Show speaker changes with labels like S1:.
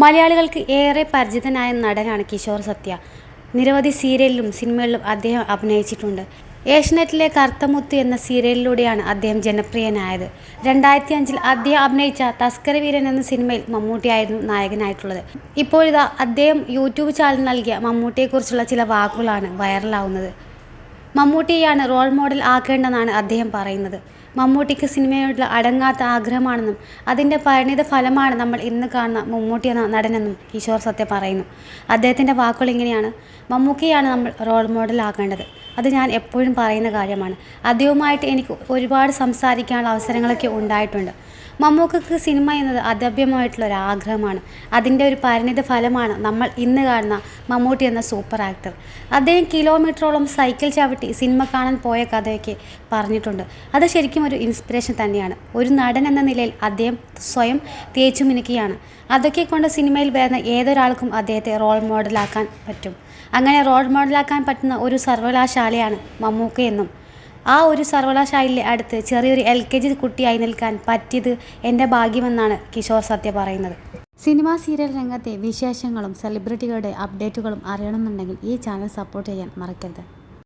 S1: മലയാളികൾക്ക് ഏറെ പരിചിതനായ നടനാണ് കിഷോർ സത്യ. നിരവധി സീരിയലിലും സിനിമകളിലും അദ്ദേഹം അഭിനയിച്ചിട്ടുണ്ട്. ഏഷ്യനെറ്റിലെ കറുത്തമുത്ത് എന്ന സീരിയലിലൂടെയാണ് അദ്ദേഹം ജനപ്രിയനായത്. രണ്ടായിരത്തി അഞ്ചിൽ അദ്ദേഹം അഭിനയിച്ച തസ്കര വീരൻ എന്ന സിനിമയിൽ മമ്മൂട്ടിയായിരുന്നു നായകനായിട്ടുള്ളത്. ഇപ്പോഴിതാ അദ്ദേഹം യൂട്യൂബ് ചാനൽ നൽകിയ മമ്മൂട്ടിയെക്കുറിച്ചുള്ള ചില വാക്കുകളാണ് വൈറലാവുന്നത്. മമ്മൂട്ടിയെയാണ് റോൾ മോഡൽ ആക്കേണ്ടെന്നാണ് അദ്ദേഹം പറയുന്നത്. മമ്മൂട്ടിക്ക് സിനിമയോടുള്ള അടങ്ങാത്ത ആഗ്രഹമാണെന്നും അതിന്റെ പരിണിത ഫലമാണ് നമ്മൾ ഇന്ന് കാണുന്ന മമ്മൂട്ടി എന്ന നടനെന്നും കിഷോർ സത്യ പറയുന്നു. അദ്ദേഹത്തിന്റെ വാക്കുകൾ ഇങ്ങനെയാണ്. മമ്മൂക്കിയാണ് നമ്മൾ റോൾ മോഡൽ ആക്കേണ്ടത്. അത് ഞാൻ എപ്പോഴും പറയുന്ന കാര്യമാണ്. അദ്ദേഹവുമായിട്ട് എനിക്ക് ഒരുപാട് സംസാരിക്കാനുള്ള അവസരങ്ങളൊക്കെ ഉണ്ടായിട്ടുണ്ട്. മമ്മൂക്കക്ക് സിനിമ എന്നത് അദഭ്യമായിട്ടുള്ള ഒരു ആഗ്രഹമാണ്. അതിന്റെ ഒരു പരിണിത ഫലമാണ് നമ്മൾ ഇന്ന് കാണുന്ന മമ്മൂട്ടി എന്ന സൂപ്പർ ആക്ടർ. അദ്ദേഹം കിലോമീറ്ററോളം സൈക്കിൾ ചവിട്ടി സിനിമ കാണാൻ പോയ കഥയൊക്കെ പറഞ്ഞിട്ടുണ്ട്. അത് ശരിക്കും ഒരു ഇൻസ്പിറേഷൻ തന്നെയാണ്. ഒരു നടൻ എന്ന നിലയിൽ അദ്ദേഹം സ്വയം തേച്ചു മിനുക്കിയാണ്. അതൊക്കെ കൊണ്ട് സിനിമയിൽ വരുന്ന ഏതൊരാൾക്കും അദ്ദേഹത്തെ റോൾ മോഡലാക്കാൻ പറ്റും. അങ്ങനെ റോൾ മോഡലാക്കാൻ പറ്റുന്ന ഒരു സർവകലാശാലയാണ് മമ്മൂക്ക എന്നും ആ ഒരു സർവകലാശാലയിലെ അടുത്ത് ചെറിയൊരു എൽ കെ ജി കുട്ടിയായി നിൽക്കാൻ പറ്റിയത് എന്റെ ഭാഗ്യമെന്നാണ് കിഷോർ സത്യ പറയുന്നത്. സിനിമാ സീരിയൽ രംഗത്തെ വിശേഷങ്ങളും സെലിബ്രിറ്റികളുടെ അപ്ഡേറ്റുകളും അറിയണമെന്നുണ്ടെങ്കിൽ ഈ ചാനൽ സപ്പോർട്ട് ചെയ്യാൻ മറക്കരുത്.